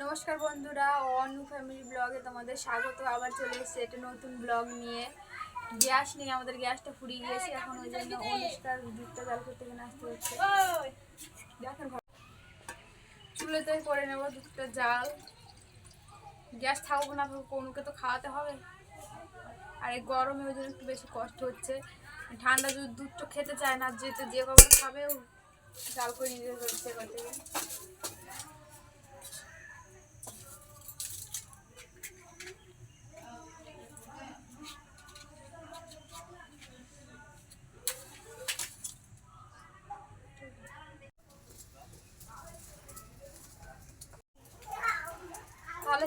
নমস্কার বন্ধুরা, অনু ফ্যামিলি ব্লগে তোমাদের স্বাগত। আবার চলে এসেছে একটা নতুন ব্লগ নিয়ে। গ্যাস নিয়ে আমাদের গ্যাসটা ফুরিয়ে গিয়েছে। এখন ওই জন্য অনুষ্কার দুধটা জাল করতে গিয়ে আসতে হচ্ছে। দেখেন। চুলোতে করে নেব দুধটা জাল। গ্যাস থাকব না থাকুক অনুকে তো খাওয়াতে হবে। আর এই গরমে ওই জন্য একটু বেশি কষ্ট হচ্ছে। ঠান্ডা যদি দুধটা খেতে চায় না, যেতে যে কবার খাবেও জাল করে নিতে হচ্ছে করতে গিয়ে তাহলে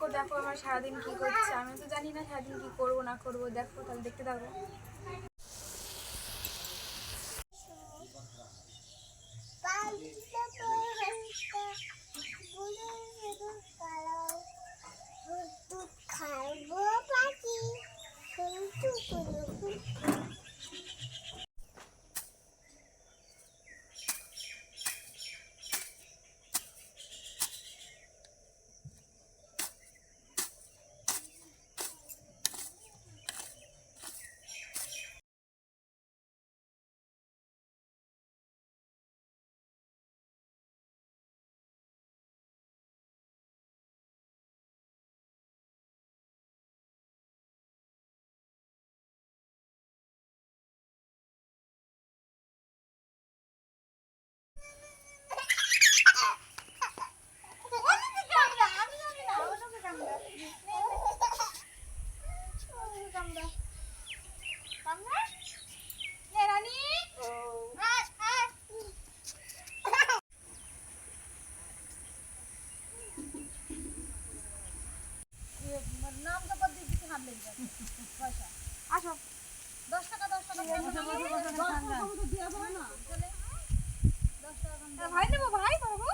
থাকো দেখো আমার সারাদিন কি করছে। আমি তো জানি না সারাদিন কি করব, না করব। দেখো, তাহলে দেখতে থাকো। ভাই নেবো ভাই পারবো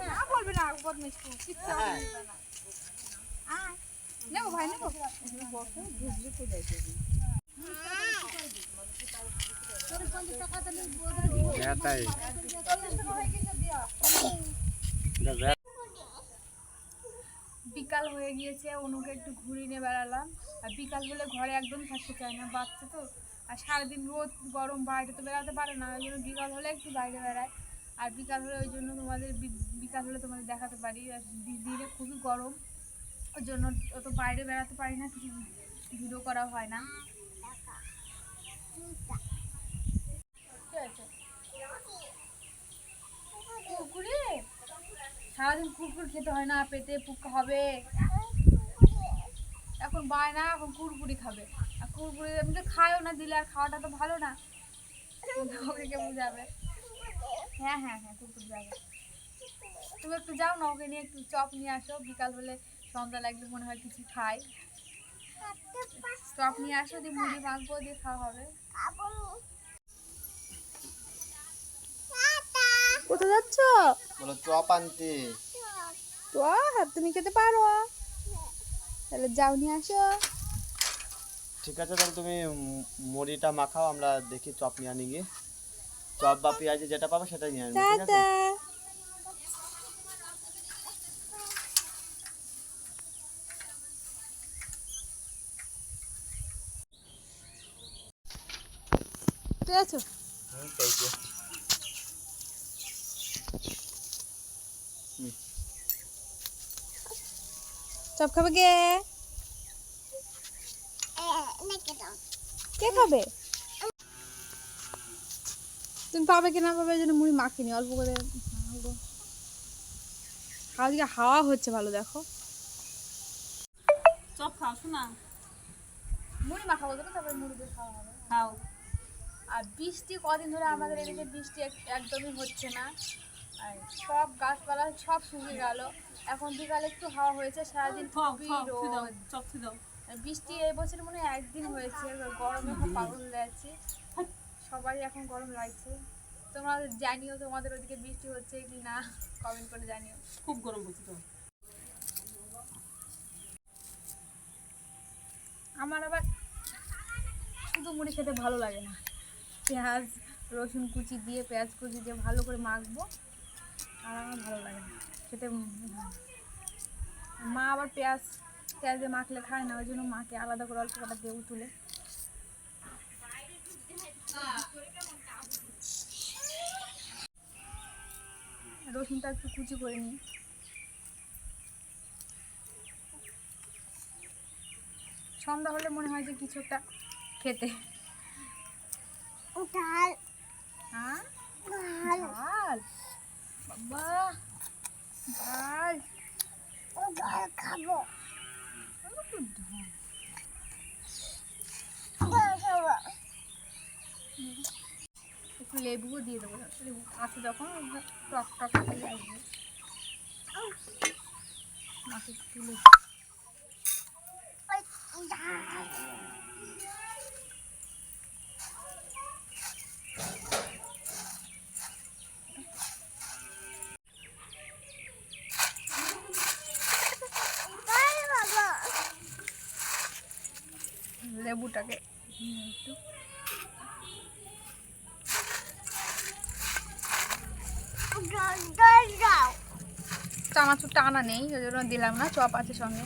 হ্যাঁ বলবে না বদমিস কিচ্ছু বলবে না আয়, নেবো ভাই নেবো এটাই বিকাল হয়ে গিয়েছে, অনুকে একটু ঘুরিয়ে নিয়ে বেড়ালাম। আর বিকাল হলে ঘরে একদম থাকতে চায় না, বাচ্চা তো। আর সারাদিন রোদ, গরম, বাইরে তো বেড়াতে পারে না, ওই জন্য বিকাল হলে একটু বাইরে বেড়ায় আর বিকাল হলে ওই জন্য তোমাদের বিকাল হলে তোমাদের দেখাতে পারি, আর দিনে খুবই গরম। ওই জন্য অত বাইরে বেড়াতে পারি না, কিছু ভিডিও করা হয় না। সারাদিন কুরকুর খেতে হয় না পেটে পুক হবে। এখন বায় না এখন কুরকুরি খাবে। আর কুরকুরি এমনি তো খায়ও না দিলে আর খাওয়াটা তো ভালো না। ওকে কে বুঝাবে? হ্যাঁ হ্যাঁ হ্যাঁ কুরকুরি যাবে। তুমি একটু যাও না ওকে নিয়ে একটু চপ নিয়ে আসো। বিকাল হলে সন্ধ্যা লাগলে মনে হয় কিছু খাই চপ নিয়ে আসো দিয়ে মুড়ি মাখবো দিয়ে খাওয়া হবে। কোথায় যাচ্ছ? বলো চপ আনতে। তো হাত তুমি খেতে পারো। তাহলে যাও নিয়ে আসো। ঠিক আছে তাহলে তুমি মুড়িটা মাখাও আমরা দেখি চপ নিয়ে আনি গিয়ে। চপ বা পেঁয়াজি যেটা পাবো সেটাই নিয়ে আনব ঠিক আছে? ঠিক হুম, পেয়েছি। চপ খাবে কে? কে খাবে? তুমি পাবে কি না পাবে জন্য মুড়ি মাখিনি অল্প করে মাখবো। হাওয়া হচ্ছে ভালো দেখো। চপ খাও শোনা। মুড়ি মাখাবো তো তারপরে মুড়ি দিয়ে খাওয়া হবে। খাও। আর বৃষ্টি কদিন ধরে আমাদের এদিকে বৃষ্টি একদমই হচ্ছে না। আর সব গাছপালা সব শুকিয়ে গেল। এখন বিকালে একটু হাওয়া হয়েছে সারাদিন খুবই রোদ। বৃষ্টি এই বছর মনে হয় একদিন হয়েছে গরমে খুব পাগল যাচ্ছে। সবাই এখন গরম লাগছে। তোমরা জানিও তোমাদের ওদিকে বৃষ্টি হচ্ছে কি না কমেন্ট করে জানিও। খুব গরম পড়ছে তো। আমার আবার শুধু মুড়ি খেতে ভালো লাগে না। পেঁয়াজ রসুন কুচি দিয়ে পেঁয়াজ কুচি দিয়ে ভালো করে মাখবো আর আমার ভালো লাগে না খেতে মা আবার পেঁয়াজ পেঁয়াজে মাখলে খায় না ওই জন্য মাকে আলাদা করে অল্প কটা দেবো তুলে। রসুনটা একটু কুচি করে নিই। সন্ধ্যা হলে মনে হয় যে কিছু একটা খেতে। ডাল। হ্যাঁ? ডাল? বাবা! খাব। একটু লেবুও দিয়ে দেবো লেবু আছে যখন টক টক হয়ে আসবে মাকে তুলে ওই লেবুটাকে। একটু চানাচুর টানা নেই ওই জন্য দিলাম না চপ আছে সঙ্গে।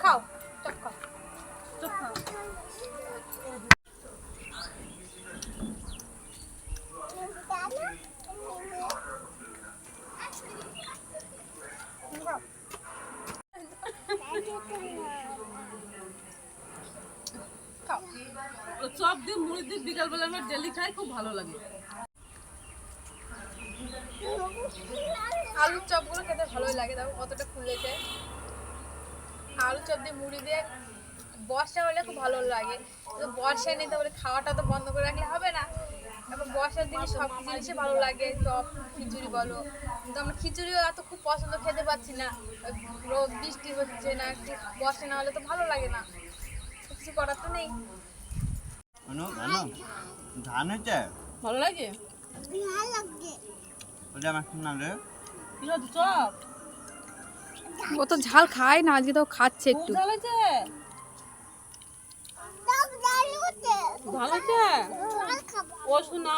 খাও। মুড়ি দিয়ে বিকালবেলা আমার ডেলি খাই, খুব ভালো লাগে। আলুর চপগুলো খেতে ভালোই লাগে, দেখো কতটা ফুলেছে। আলুর চপ দিয়ে মুড়ি দিয়ে বর্ষা হলে খুব ভালো লাগে। তো বর্ষায় নেই, তাহলে খাওয়াটা তো বন্ধ করে রাখলে হবে না। এবার বর্ষার দিনে সব জিনিসই ভালো লাগে, চপ, খিচুড়ি বলো। কিন্তু আমরা খিচুড়িও এত খুব পছন্দ খেতে পাচ্ছি না। রোদ, বৃষ্টি হচ্ছে না, বর্ষা না হলে তো ভালো লাগে না। কিছু করার তো নেই। ধান হয়েছে? ভালো লাগে? ওটা আমার রে হচ্ছে ও তো ঝাল খায় না আজকে তো খাচ্ছে একটু। ভালো হচ্ছে ভালো ও শোনা